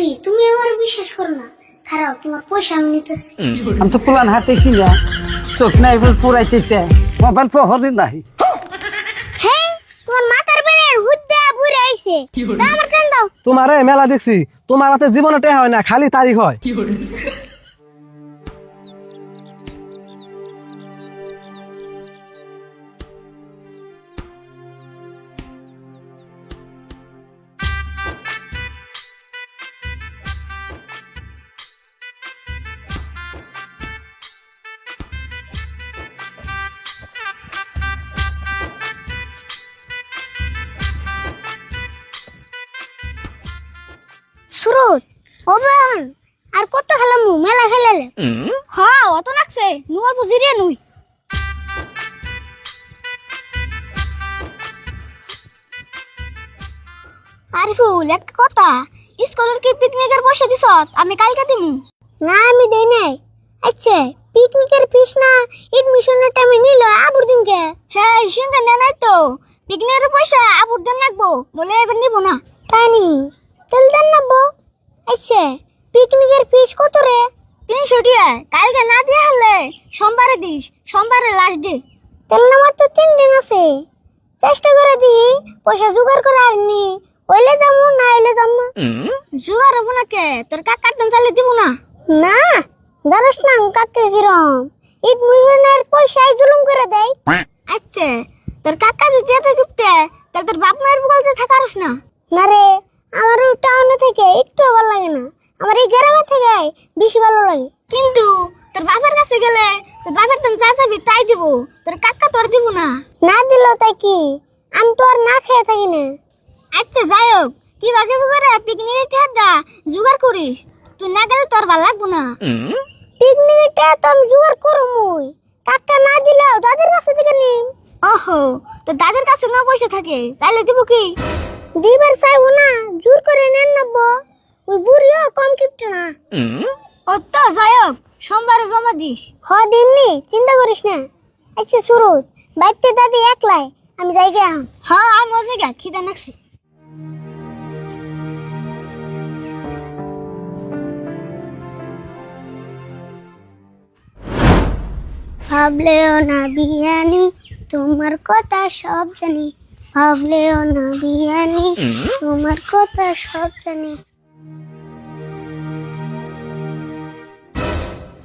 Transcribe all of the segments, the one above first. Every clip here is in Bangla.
বুড়ি তুমি আমার বিশ্বাস করো না। খারাপ তোমার পয়সা আমি নিতেছি। আমি তো পুরান হাতেছি না। চোখ নাই বল পুরাইতেছে। মোবাইল পহরি নাই। হ্যাঁ তোমার মাথার বেড়ের হুদ্দা বুড়ে আইছে। দাও আমার কান দাও। তোমারে মেলা দেখছি। তোমার হাতে জীবনে টেহা হয় না খালি তারিখ হয়। অবান আর কত খেলামু মেলা খেলালে? হ্যাঁ অত লাগছে। নুয়ার বুঝি রে নুই। আরিফুল একটা কথা স্কুলের কি পিকনিকের পয়সা দিছ আমি কালকে দিমু। না আমি দেই নাই। আচ্ছা পিকনিকের ফিস না এডমিশনের টাইমে নিল আবুর দিনকে? হ্যাঁ সঙ্গে নে নাই তো। পিকনিকের পয়সা আবুর দেন লাগবো বলে এবার নিব না। তাই নি? তেল দেন নাবো আচ্ছা পিকনিকের ফিস কত রে? তিনশো টিয়া কালকে না দিয়ে হলে সোমবারে দিস সোমবারে লাস্ট ডে তেল নামার তো তিন দিন আছে। চেষ্টা করে দি পয়সা জোগাড় করে আননি হইলে যাব না হইলে যাব না। জুগার হব না কে? তোর কাকার দাম চাইলে দিব না। না জানোস না কাকে কিরম। এডমিশনের পয়সায় জুলুম করে দেয়। আচ্ছা তোর কাকা যদি এত গিফটে তাহলে তোর বাপ মায়ের বলতে থাকারস না। না রে আমার ওই টাউনে থেকে একটু ভালো লাগে না। আমার এই গ্রামে থেকে বেশি ভালো লাগে। কিন্তু তোর বাপের কাছে গেলে তোর বাপের দাম যা চাবি তাই দিব। তোর কাকা তোর দিব না। না দিল তাই কি? আমি তো আর না খেয়ে থাকি না। আচ্ছা যাই হোক। কি বাকি করে পিকনিকের ঠেয়াটা জোগাড় করিস? তুই না গেলে তোর ভালো লাগবো না। পিকনিকটা তো আমি জোগাড় করো মুই। কাকা না দিলেও দাদির কাছে থেকে নিম। ওহো তোর দাদের কাছে না পয়সা থাকে চাইলে দিব কি? দিবার চাইব না জোর করে নেন নেব ওই বুড়িও কম কিপটে না। ও তো সোমবারে জমা দিস। হ দিননি চিন্তা করিস না। আচ্ছা সুরজ বাড়িতে দাদি একলাই আমি যাই গে আম। হ্যাঁ আমি ওদিকে গা খিদা নাকছি। ভাবলেও না বিয়ানি তোমার কথা সব জানি। ভাবলেও না বিয়ানি তোমার কথা সব জানি।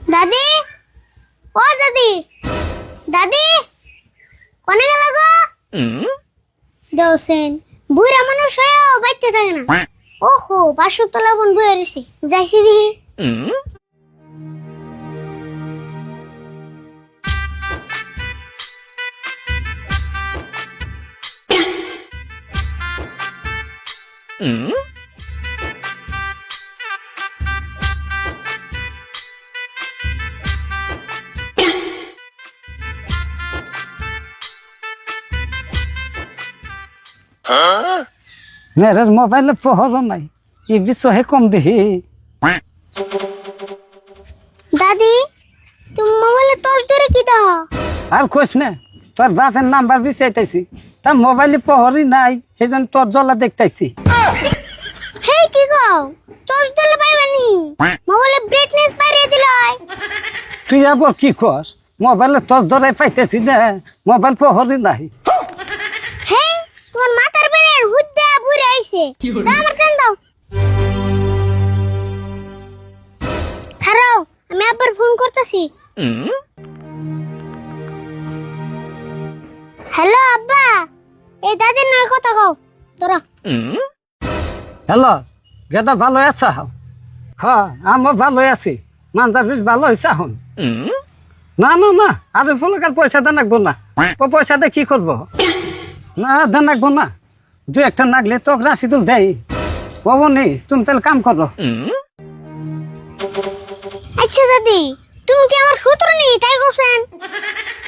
দাদি? ও দাদি! দাদি! কোনে গেল গো? দেওসেন বুড়া মানুষ হয়েও বাইতে থাকে না। ওহো বাসুক তলা বোন যাইছি দি মেরে মোবাইলে পহর নাই এই বিষয়ে কম দিহি দাদি তুমি মোবাইলে তোর ধরে কি দাও আর কোস না তোর বাপের নাম্বার বিচাইতেছি তা মোবাইলে পহরি নাই সেই জন্য তোর জ্বলা দেখতেছি হে কি গো তোর ধরে পাইবানি মোবাইলে ব্রাইটনেস বাড়িয়ে দিল তুই আবার কি কস? মোবাইলে তোর ধরে পাইতেছি না। মোবাইল পহরি নাই। হে তোমার মাথার বেড়ের হুদ্দা বুড়ে আইছে। দাও আমার কান দাও। খারাও আমি আবার ফোন করতেছি। হ্যালো আব্বা এই দাদির নয় কথা কও। তোরা হ্যালো। গেদা ভালো আছা? হ্যাঁ আমি ভালো আছি। মানজার বেশ ভালো হয়েছে এখন। না না না আরে ফলকার পয়সা দেন রাখব না। ও পয়সা দিয়ে কি করব? না দেন রাখব না। দু একটা নাগলে তো রাশি তুল দেয় বাবু নেই তুমি তাহলে কাম করো। আচ্ছা দাদি তুমি কি আমার সূত্র নেই তাই কইছেন?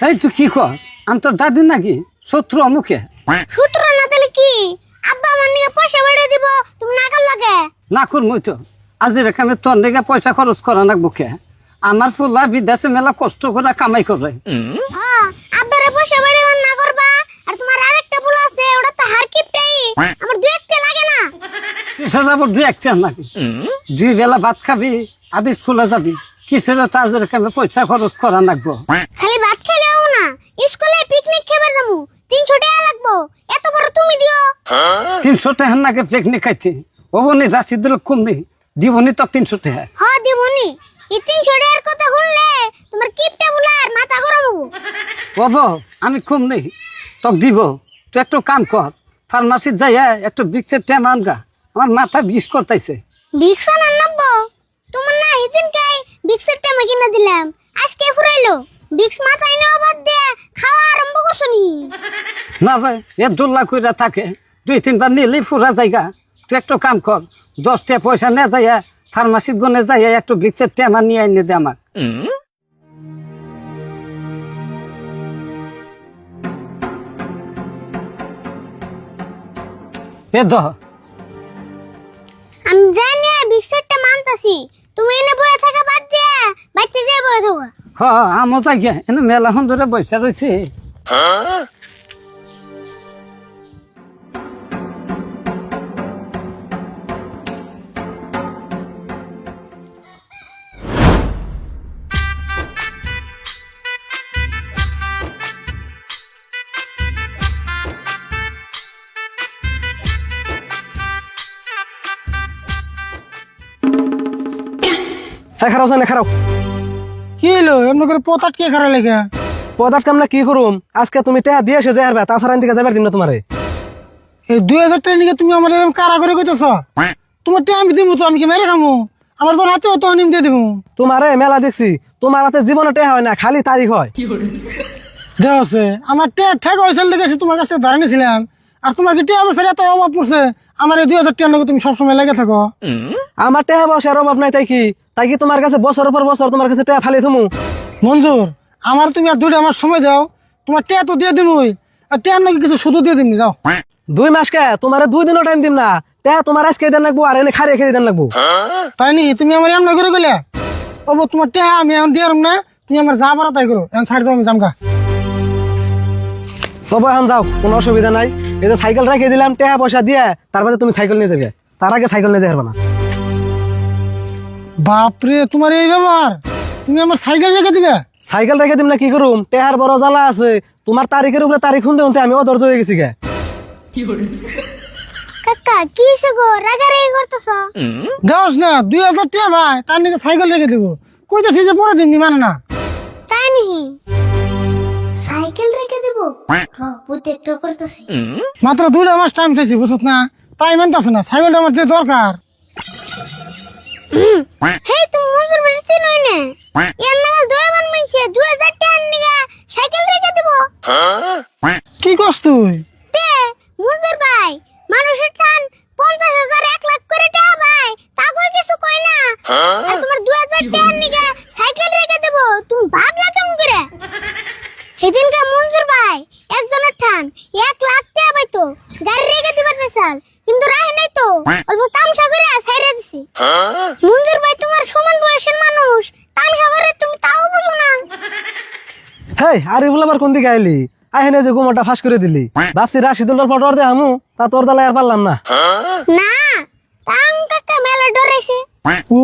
এই তুই কি কর? আমি তোর দাদি নাকি? শত্রু অমুখে সূত্র না তাহলে কি? আব্বা আমার নিয়ে পয়সা দিব তুমি না লাগে? না তো। তোর পয়সা খরচ করা নাকবো কে? আমার ফুলা বিদেশে মেলা কষ্ট করে কামাই করে। হ্যাঁ আব্বারে পয়সা না করবা। আর তোমার আরেকটা ফুল আছে ওটা তো হার কিপটাই। আমার দুই একটা লাগে না। কিসে যাব? দুই একটা নাকি দুই বেলা ভাত খাবি আদি স্কুলে যাবি। কিসের তাজের কেমন পয়সা খরচ করা লাগবো। খালি ভাত খেলেও না। স্কুলে পিকনিক খেবার যাব। তিনশো টাকা লাগবো। এত বড় তুমি দিও। তিনশো টাকা নাকি পিকনিক ওবনি রাশি দিল দিবনি তো তিনশো টাকা। হ দিবনি। এই টাকার কথা শুনলে তোমার কিপটা বুলার মাথা গরম বাবু আমি কম নেই তোক দিব। তুই একটু কাম কর। ফার্মাসির যাইয়া একটু বিক্সের ট্যাম আনগা। আমার মাথা বিষ করতেছে। ভিক্সা না নাববো তোমার না হিদিন কাই টাইমে কিনা দিলাম। আজকে ফুরাইলো। ভিক্স মাথায় নেওয়া বাদ দিয়ে খাওয়া আরম্ভ করছ নি? যায় এ দোল্লা কইরা থাকে, দুই তিনবার নিলেই ফুরা জায়গা। তুই একটু কাম কর, দশটা পয়সা নে যাইয়া ফার্মাসির গনে যাইয়া একটু বিক্সের ট্যামা নিয়ে এনে দে আমার। এ দহ হ আমও যাই এনে মেলা ধরে বৈশা রয়েছে হ্যাঁ খারাপ খারাপ। কি হলো এমনি করে পথ আটকে খারা লেগে? পদার্থ কামলা কি করুম? আজকে তুমি টেহা দিয়ে এসে যাই তাছাড়া দিকে যাবার দিন না তোমারে। এই দুই হাজার টাকা নিয়ে তুমি আমার এরকম কারা করে কইতেছ তোমার টাকা আমি দিব তো আমি কি মেরে খামো? আমার তোর হাতেও তো অনিম দিয়ে দিব তোমারে মেলা দেখছি তোমার হাতে জীবনে টেহা হয় না খালি তারিখ হয়। দেওয়া আছে। আমার ঠেক হয়েছিল দেখে তোমার কাছ ধরে নিয়েছিলাম আর তোমার কি টেয়া বছর এত অভাব পড়ছে? আমার এই দুই হাজার টাকা নিয়ে তুমি সবসময় লেগে থাকো। আমার টেহা বসার অভাব নাই তাই কি? তাই কি তোমার কাছে বছর পর বছর তোমার কাছে টেহা ফালি থমু? মঞ্জুর আমার তুমি আর দুইটা আমার সময় দাও। তোমার টেয়া তো দিয়ে দিবই আর টেয়ার নাকি কিছু শুধু দিয়ে দিবনি যাও। দুই মাস কে? তোমার দুই দিনও টাইম দিম না। টেহা তোমার আজকে দেন লাগবো আর এনে খারিয়ে খেয়ে দেন লাগবো। তাই নি? তুমি আমার এমন করে গেলে ও তোমার টেয়া আমি এখন দিয়ে না তুমি আমার যা পারো তাই করো। এখন ছাড় দাও আমি জামগা তবে এখন যাও কোনো অসুবিধা নাই। এই যে সাইকেল রেখে দিলাম টেহা পয়সা দিয়ে তার বাদে তুমি সাইকেল নিয়ে যাবে। তার আগে সাইকেল নিয়ে যাবে না। বাপরে তোমার এই ব্যাপার? তুমি আমার সাইকেল রেখে দিবে সাইকেল রেখে দিম না কি করুম? টেহার বড় জ্বালা আছে। তোমার তারিখের উপরে তারিখ শুনতে শুনতে আমি অধৈর্য হয়ে গেছি গে। কাকা কি হইছে গো? রাগারাগি করতেছ? দেওয়াস না দুই হাজার টাকা ভাই তার নাকি সাইকেল রেখে দিব। কইতেছি যে পরে দিন মানে না। তাই নিহি? মাত্র দুইটা মাস টাইম চাইছি বুঝছ না? তাই মানতেছে না সাইকেলটা আমার যে দরকার। হেই তুমি মঞ্জুর বাড়ি চিনোই না? এর নাগাল দুই মান মানছে দুই হাজার টাকার নিগা সাইকেল রেখে দেব। কি করছ তুই? তে মঞ্জুর ভাই মানুষের টান পঞ্চাশ হাজার এক লাখ করে টাকা ভাই তাগর কিছু কই না? আর তোমার দুই হাজার টাকার নিগা সাইকেল রেখে দেব তুমি ভাবলা কেমন করে? সেদিনকে মঞ্জুর ভাই একজনের টান এক লাখ টাকা পাইতো। গাড়ি রেখে দিবার চাইছাল কিন্তু রাহে নাই তো। অল্প তামসা করে সাইরে দিছি। মঞ্জুর ভাই তোমার সমান বয়সের মানুষ। তামসা করে তুমি তাও বুঝো না। হেই আরে বলে আবার কোন দিকে আইলি? আহেনে যে গোমরটা ফাঁস করে দিলি। ভাবছি রাশিদুল্লার ফটো দে আমু তা তোর জ্বালায় আর পারলাম না। না তাং কাকা মেলা ডরাইছে। ও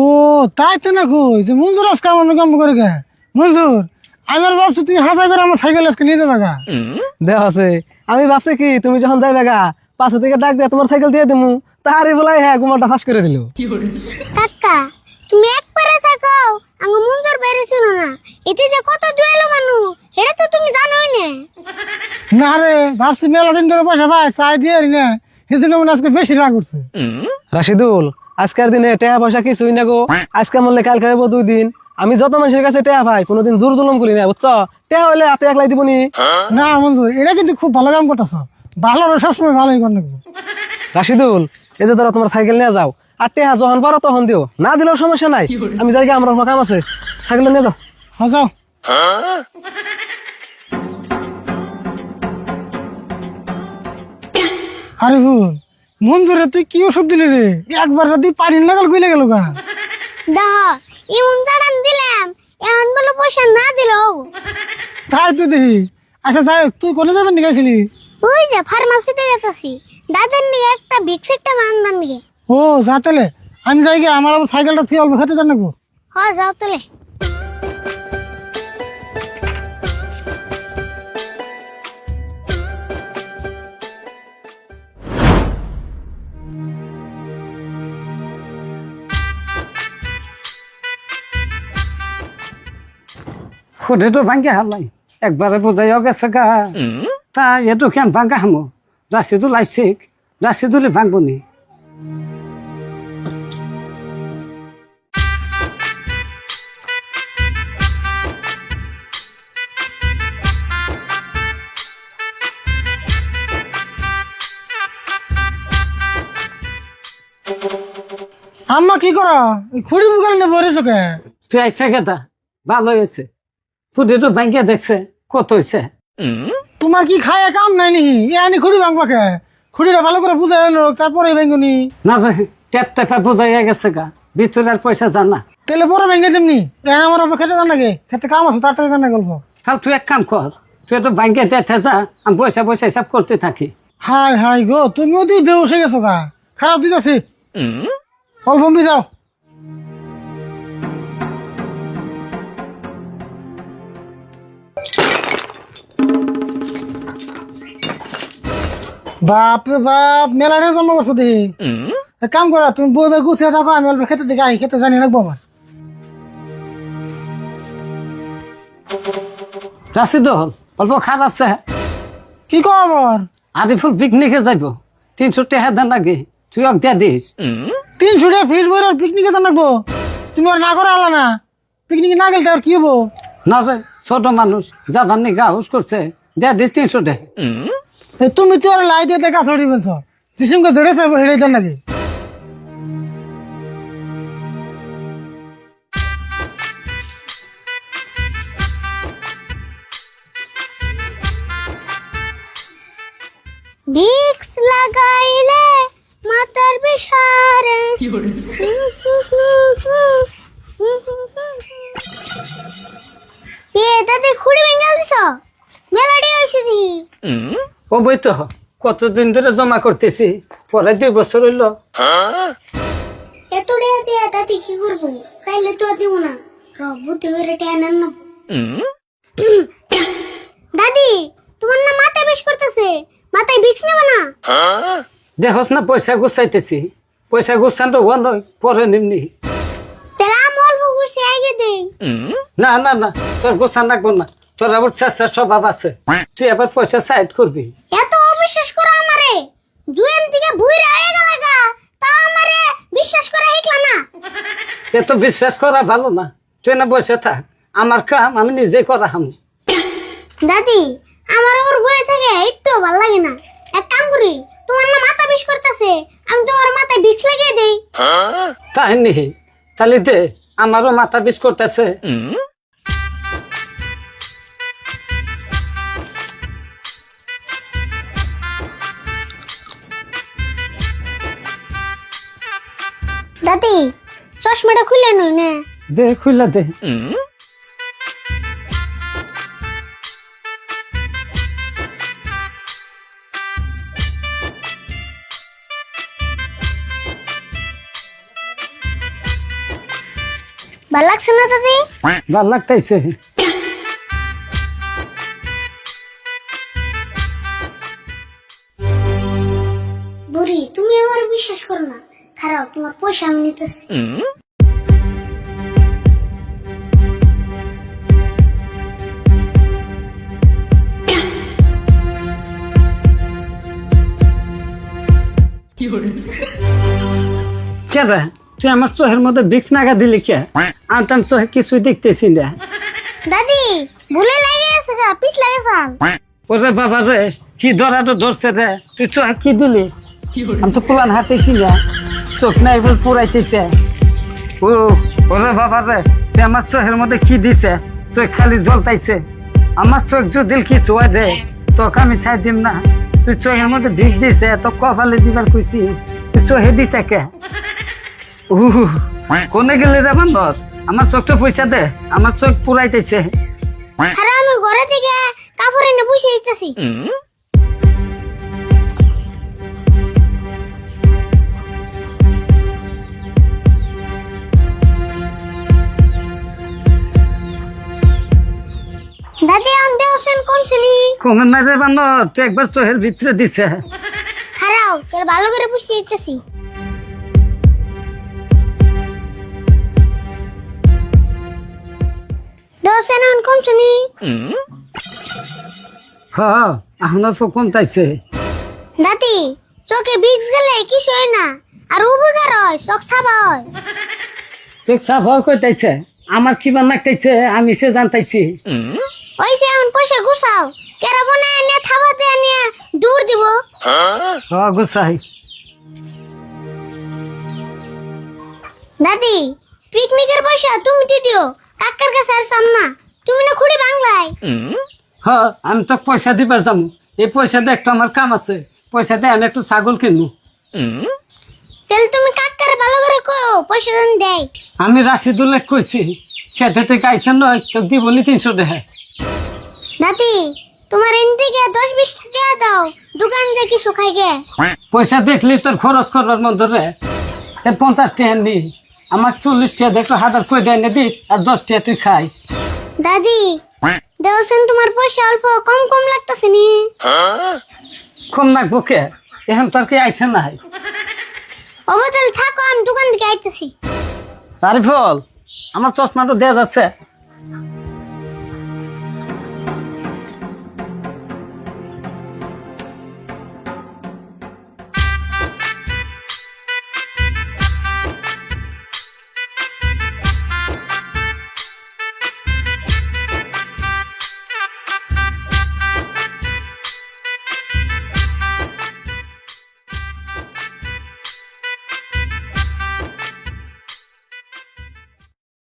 তাই তো না কই যে মঞ্জুর আজকে আমার কাম করে গে। মঞ্জুর আমার ভাবছি তুমি হাজার করে আমার সাইকেল আজকে নিয়ে যাবে গা? দেখ আছে। আমি ভাবছি কি তুমি যখন যাইবে গা পাশে থেকে ডাক দিয়ে তোমার সাইকেল দিয়ে দিমু। তাহারি বলাই হ্যাঁ গোমরটা ফাঁস করে দিল। কাকা তুমি একবারে থাকো। আঙ্গ মঞ্জুর বাইরে ছিল না। এতে যে কত দুয়েলো মানুষ এটা তো তুমি জানোই না। না রে ভাবছি মেলা দিন ধরে পয়সা ভাই চাই দিয়ে রি না। সেজন্য মনে আজকে বেশি রাগ করছে রাশিদুল আজকের দিনে টেহা পয়সা কিছুই না গো। আজকে মরলে কালকে হইব দুই দিন। আমি যত মানুষের কাছে টেহা ভাই কোনোদিন জোর জুলুম করি না বুঝছ? টেহা হইলে হাতে একলাই দিবনি না। মঞ্জুর এটা কিন্তু খুব ভালো কাম করতেছ। ভালো সবসময় ভালোই কর রাশিদুল এই যে ধরো তোমার সাইকেল নিয়ে যাও আর টেহা যখন পারো তখন দিও। না দিলেও সমস্যা নাই। আমি যাই গিয়ে, আমার কোনো কাম আছে। সাইকেল নিয়ে যাও। হ্যাঁ যাও। আরে ভুল মঞ্জুরে তুই কি ওষুধ দিলি রে? একবার তুই পানি লাগাল কইলে গেল গা। দেহ ইমন জানান দিলাম এখন বলে পয়সা না দিলেও। তাই তো দেখি। আচ্ছা তাই তুই কোনে যাবেন নিয়ে গেছিলি ওই যে ফার্মাসিতে যেতেছি। দাদার নিয়ে একটা ভিক্সিটটা মানবার নিয়ে ও যা তাহলে। আমি যাই গিয়ে আমার আবার সাইকেলটা থেকে অল্প খেতে জানাব হ্যাঁ যাও তাহলে। খুঁড়ে তো ভাঙ্গে হালাই। একবারে বোঝাইও গেছে গা। তা এটু কেন ভাঙ্গা হামো? রাশিদুল আইসে রাশিদুলে ভাঙবো নি আম্মা কি করো এই খুঁড়ি বুকাল নেব রে চোখে তুই আইসে গেদা ভালো হয়েছে খুঁড়ে তো দেখছে কত হয়েছে তোমার কি খায় কাম নাই নি এ আনি খুঁড়ি ভাঙবাকে খুঁড়িটা ভালো করে বুঝাই এলো তারপরে ভেঙ্গুনি না। ট্যাপ ট্যাপা বোঝাইয়া গেছে গা ভিতরে আর পয়সা জানা তাহলে বড় ভেঙে তেমনি এ আমার আবার খেতে জান নাকি? খেতে কাম আছে তাড়াতাড়ি জানা গল্প। তাহলে তুই এক কাম কর তুই তো ভাঙ্গে দেখে যা আমি পয়সা পয়সা হিসাব করতে থাকি। হাই হাই গো তুমিও তুই বেউস গেছো গা। খারাপ দিতেছি। অল্প যাও। বাপ রে বাপ মেলারে জন্ম করছ দেখি। কাম করা তুমি বই বই গুছিয়ে থাকো আমি অল্প খেতে দিকে আই খেতে জানি রাখব আমার। রাশিদ হল অল্প খারাপ আছে কি কো আমার? আরিফুল পিকনিকে যাইব। তিনশো টাকা দেন লাগে তুই অক দিয়া দিস। তিনশো টাকা ফিস বই পিকনিকে জান রাখব তুমি আর না করে আলা না। পিকনিকে না গেলে আর কি হব? না রে ছোট মানুষ যাবার নি গা হুস করছে। দিয়া দিস তিনশো টাকা। তুমি তো আর লাই দিয়ে দেখা ছড়ি বলছ। যিশুকে জড়েছে হেরে দেন নাকি? ভিক্স লাগাইলে মাথার বিষারে এ দাদি খুঁড়ি বেঙ্গাল দিছ মেলাডি হয়েছে দি ও বই তো কতদিন ধরে জমা করতেছি পরে দুই বছর হইল। এত টাকা দিয়ে দাদি কি করব? চাইলে তো দিব না। রবুতে করে না দাদি তোমার না মাথায় বেশ করতেছে। মাথায় ভিক্স নেবে না? দেখস না পয়সা গুছাইতেছি। পয়সা গুছানো ও নয় পরে নিমনি না না না তোর গোছান রাখব না। তোর আবার চেষ্টার স্বভাব আছে। তুই আবার পয়সা সাইড করবি। এত অবিশ্বাস করো আমারে। জুয়েন থেকে হয়ে গেল গা। তা আমারে বিশ্বাস করে হিকলা না। এত বিশ্বাস করা ভালো না। তুই না বসে থাক। আমার কাম আমি নিজে করা হাম দাদি আমার ওর বয়ে থেকে একটু ভালো লাগে না। এক কাম করি তোমার না মাথা বিষ করতেছে। আমি তো ওর মাথায় ভিক্স লাগিয়ে দেই। তাই নি তাহলে দে আমারও মাথা বিষ করতেছে। চশমাটা খুলে নই না। দে খুলে দে। ভালো লাগছে না দাদি? ভালো লাগতেছে। বুড়ি তুমি আমার বিশ্বাস করো না। খারাপ তোমার পয়সা আমি নিতেছি। কে রে? তুই আমার চোখের মধ্যে ভিক্স নাগা দিলি কে? আমি তো আমি চোখে কিছুই দেখতেছি না। দাদি ভুলে লেগে গেছে গা পিছ লাগে সাল ওরে বাবা রে কি ধরাটো ধরছে রে? তুই চোখে কি দিলি? আমি তো পুরান হাতেছি না। চোখ নাই বল পুরাইতেছে। ও ওরে বাবা রে তুই আমার চোখের মধ্যে কি দিছে? চোখ খালি জ্বলতাইছে আমার চোখ যদি কিছু হয় রে তোকে আমি ছাই দিম না। তুই চোখের মধ্যে ভিক দিছে তো কপালে দিবার কইছি। তুই চোখে দিছে কে? কোনে গেলে রে বান্দর আমার চোখটা পয়সা দে আমার চোখ পুরাইতেছে। আরে আমি ঘরে থেকে কাপড় এনে বসে দিতেছি দাদি আনতে আসেন কোন শ্রেণি কোন না রে বান্দর তুই একবার ভিতরে দিছে। খারাও তোর ভালো করে বুঝিয়ে দিতেছি দশ এখন কম শুনি। হ কমতাইছে দাদি চোখে বিক্স গেলে কিছু হয় না? আর উপকার হয় চোখ সাবা হয়। সাফ হয় কইতাইছে আমার কি বান্নাইছে আমি সে জানতাইছি ওইসে এখন পয়সা গুছাও কেরা বনে এনে থাবাতে এনে দূর দিব। হ গুসাই দাদি পিকনিকের পয়সা তুমি দিয়ে দিও। কাকার কাছে আর চান না। তুমি না খুঁড়ি বাংলায়। হ আমি তো পয়সা দিবার যাব এই পয়সা দিয়ে একটু আমার কাম আছে। পয়সা দিয়ে আমি একটু ছাগল কিনবো। তাহলে তুমি কাকার ভালো করে কও পয়সা দেন দেয়। আমি রাশিদুল্লাহ কইছি খেতে থেকে আইসা নয় তো দিবনি তিনশো দেহে। নাতি তোমার এন থেকে দশ বিশ টাকা দাও দোকান যে কিছু খাই গে। পয়সা দেখলি তোর খরচ করবার মন ধরে। পঞ্চাশ টাকা নি। আমার চল্লিশ টাকা দেখো হাজার কই দেয় না দিস আর দশ টাকা তুই খাইস। দাদি দেওছেন তোমার পয়সা অল্প কম কম লাগতেছে নি? কম না বুকে এখন তোর কি আইছে না অবতল থাকো আমি দোকান থেকে আইতেছি। বল আমার চশমাটা দেওয়া যাচ্ছে।